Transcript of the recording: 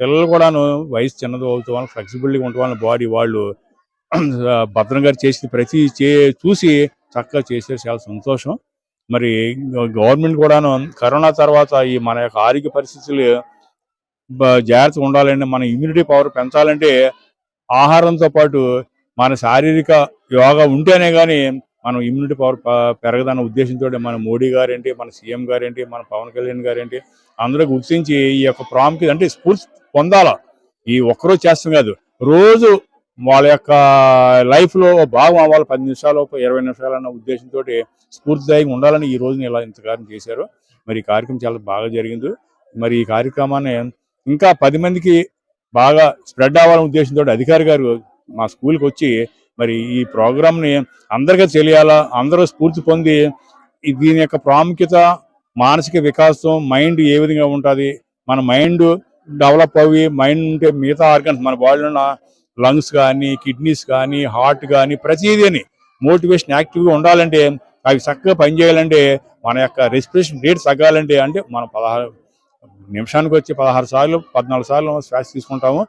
పిల్లలు కూడాను వయసు చిన్నది అవుతూ వాళ్ళు ఫ్లెక్సిబిలిటీగా ఉండటం బాడీ వాళ్ళు భద్రం గారు చేసి ప్రతి చే చూసి చక్కగా చేసే చాలా సంతోషం. మరి గవర్నమెంట్ కూడాను కరోనా తర్వాత ఈ మన యొక్క ఆరోగ్య పరిస్థితులు జాగ్రత్తగా ఉండాలంటే మన ఇమ్యూనిటీ పవర్ పెంచాలంటే ఆహారంతో పాటు మన శారీరక యోగా ఉంటేనే కానీ మనం ఇమ్యూనిటీ పవర్ పెరగదన్న ఉద్దేశంతో మన మోడీ గారేంటి మన సీఎం గారేంటి మన పవన్ కళ్యాణ్ గారేంటి అందరూ గుర్తించి ఈ యొక్క ప్రాముఖ్యత అంటే స్ఫూర్తి పొందాలా. ఈ ఒక్కరోజు చేస్తాం కాదు. రోజు వాళ్ళ యొక్క లైఫ్లో భాగం అవ్వాలి పది నిమిషాలు ఇరవై నిమిషాలు అన్న ఉద్దేశంతో స్ఫూర్తిదాయంగా ఉండాలని ఈ రోజున ఇలా ఇంతకారం చేశారు. మరి ఈ కార్యక్రమం చాలా బాగా జరిగింది. మరి ఈ కార్యక్రమాన్ని ఇంకా పది మందికి బాగా స్ప్రెడ్ అవ్వాలనే ఉద్దేశంతో అధికారి గారు మా స్కూల్కి వచ్చి మరి ఈ ప్రోగ్రామ్ని అందరికీ తెలియాలా? అందరూ స్ఫూర్తి పొంది దీని యొక్క ప్రాముఖ్యత మానసిక వికాసం మైండ్ ఏ విధంగా ఉంటుంది? మన మైండ్ డెవలప్ అవి మైండ్ ఉంటే మిగతా ఆర్గన్స్ మన బాడీలో ఉన్న లంగ్స్ కానీ కిడ్నీస్ కానీ హార్ట్ కానీ ప్రతిదీని మోటివేషన్ యాక్టివ్గా ఉండాలంటే అవి చక్కగా పనిచేయాలంటే మన యొక్క రెస్పిరేషన్ రేట్ తగ్గాలంటే అంటే మనం పదహారు నిమిషానికి వచ్చి పదహారు సార్లు పద్నాలుగు సార్లు శ్వాస తీసుకుంటాము.